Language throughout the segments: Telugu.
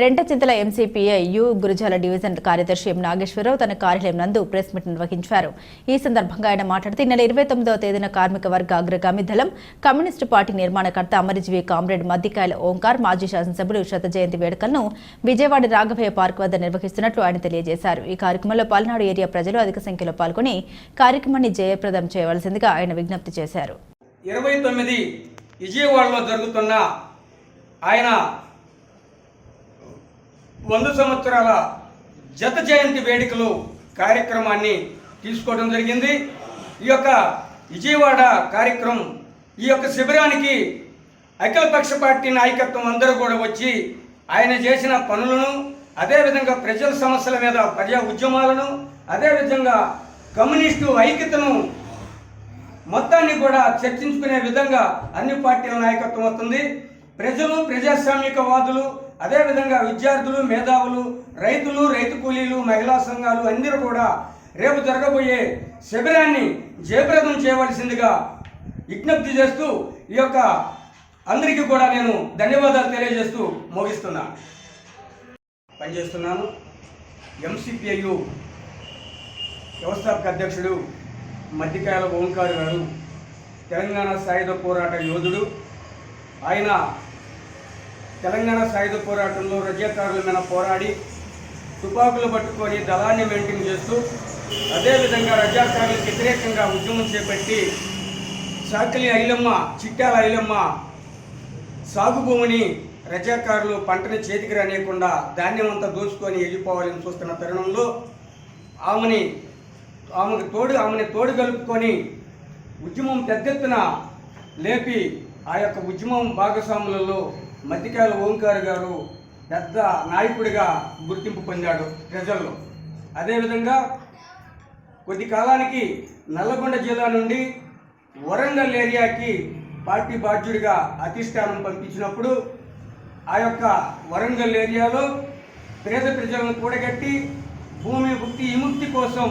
Rentachintala MCPI U Gurazala division కార్యదర్శి ఎం నాగేశ్వరరావు తన కార్యాలయం నందు ప్రెస్ మీట్ నిర్వహించారు. ఈ సందర్భంగా ఆయన మాట్లాడుతూ నెల ఇరవై తొమ్మిదవ తేదీన కార్మిక వర్గ అగ్రగామి దళం కమ్యూనిస్టు పార్టీ నిర్మాణకర్త అమరజీవి కామ్రేడ్ మద్దికాయల ఓంకార్ మాజీ శాసనసభ్యులు శత జయంతి వేడుకలను విజయవాడ రాఘవయ్య పార్క్ వద్ద నిర్వహిస్తున్నట్లు ఆయన తెలియజేశారు. ఈ కార్యక్రమంలో పల్నాడు ఏరియా ప్రజలు అధిక సంఖ్యలో పాల్గొని కార్యక్రమాన్ని జయప్రదం చేయవలసిందిగా ఆయన విజ్ఞప్తి చేశారు. ఇరవై తొమ్మిది విజయవాడలో జరుగుతున్న ఆయన వంద సంవత్సరాల జత జయంతి వేడుకలు కార్యక్రమాన్ని తీసుకోవడం జరిగింది. ఈ యొక్క విజయవాడ కార్యక్రమం ఈ యొక్క శిబిరానికి అఖిలపక్ష పార్టీ నాయకత్వం అందరూ కూడా వచ్చి ఆయన చేసిన పనులను అదేవిధంగా ప్రజల సమస్యల మీద ప్రజా ఉద్యమాలను అదేవిధంగా కమ్యూనిస్టు ఐక్యతను మొత్తాన్ని కూడా చర్చించుకునే విధంగా అన్ని పార్టీల నాయకత్వం వస్తుంది. ప్రజలు ప్రజాస్వామికవాదులు అదేవిధంగా విద్యార్థులు మేధావులు రైతులు రైతు కూలీలు మహిళా సంఘాలు అందరూ కూడా రేపు జరగబోయే శిబిరాన్ని జయప్రదం చేయవలసిందిగా విజ్ఞప్తి చేస్తూ ఈ యొక్క అందరికీ కూడా నేను ధన్యవాదాలు తెలియజేస్తూ ముగిస్తున్నాను పనిచేస్తున్నాను. ఎంసిపిఐయు వ్యవస్థాపక అధ్యక్షుడు మధ్యకాయల ఓంకారు గారు తెలంగాణ సాయుధ పోరాట యోధుడు. ఆయన తెలంగాణ సాయుధ పోరాటంలో రజాకారుల మీద పోరాడి తుపాకులు పట్టుకొని దళాన్ని మెయింటైన్ చేస్తూ అదేవిధంగా రజాకారులకు వ్యతిరేకంగా ఉద్యమం చేపట్టి చాకలి ఐలమ్మ చిట్టాల ఐలమ్మ సాగు భూమిని రజాకారులు పంటని చేతికి రానియకుండా ధాన్యం అంతా దోచుకొని వెళ్ళిపోవాలని చూస్తున్న తరుణంలో ఆమెని ఆమెకు తోడు ఆమెని తోడు కలుపుకొని ఉద్యమం పెద్ద ఎత్తున లేపి ఆ యొక్క ఉద్యమం భాగస్వాములలో మధ్యకాల ఓంకార్ గారు పెద్ద నాయకుడిగా గుర్తింపు పొందాడు ప్రజల్లో. అదేవిధంగా కొద్ది కాలానికి నల్లగొండ జిల్లా నుండి వరంగల్ ఏరియాకి పార్టీ బాధ్యుడిగా అధిష్టానం పంపించినప్పుడు ఆ యొక్క వరంగల్ ఏరియాలో పేద ప్రజలను కూడగట్టి భూమి ముక్తి విముక్తి కోసం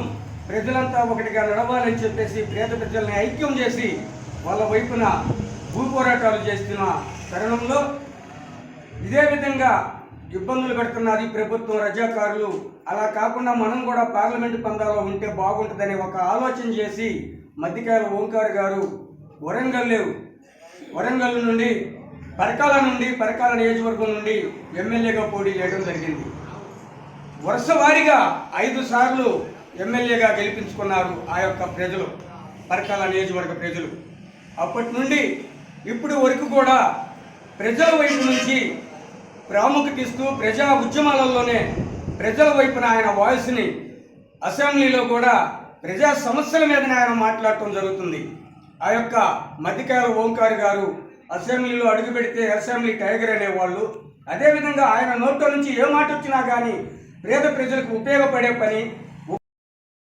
ప్రజలంతా ఒకటిగా నడవాలని చెప్పేసి పేద ప్రజల్ని ఐక్యం చేసి వాళ్ళ వైపున భూ పోరాటాలు చేస్తున్న తరుణంలో ఇదే విధంగా ఇబ్బందులు పెడుతున్నది ప్రభుత్వం రజాకారులు. అలా కాకుండా మనం కూడా పార్లమెంటు పందాలో ఉంటే బాగుంటుందనే ఒక ఆలోచన చేసి మధ్యకాల ఓంకార్ గారు వరంగల్ వరంగల్ నుండి పరకాల నుండి పరకాల నియోజకవర్గం నుండి ఎమ్మెల్యేగా పోటీ చేయడం జరిగింది. వరుస వారీగా ఐదు సార్లు ఎమ్మెల్యేగా గెలిపించుకున్నారు ఆ యొక్క ప్రజలు పరకాల నియోజకవర్గ ప్రజలు. అప్పటి నుండి ఇప్పుడు వరకు కూడా ప్రజల వైపు నుంచి ప్రాముఖ్యత ఇస్తూ ప్రజా ఉద్యమాలలోనే ప్రజల వైపున ఆయన వాయిస్ని అసెంబ్లీలో కూడా ప్రజా సమస్యల మీదనే ఆయన మాట్లాడటం జరుగుతుంది. ఆ యొక్క మధ్యకాల ఓంకార్ గారు అసెంబ్లీలో అడుగు పెడితే అసెంబ్లీ టైగర్ అనేవాళ్ళు అదేవిధంగా ఆయన నోట్లో నుంచి ఏ మాట వచ్చినా కానీ పేద ప్రజలకు ఉపయోగపడే పని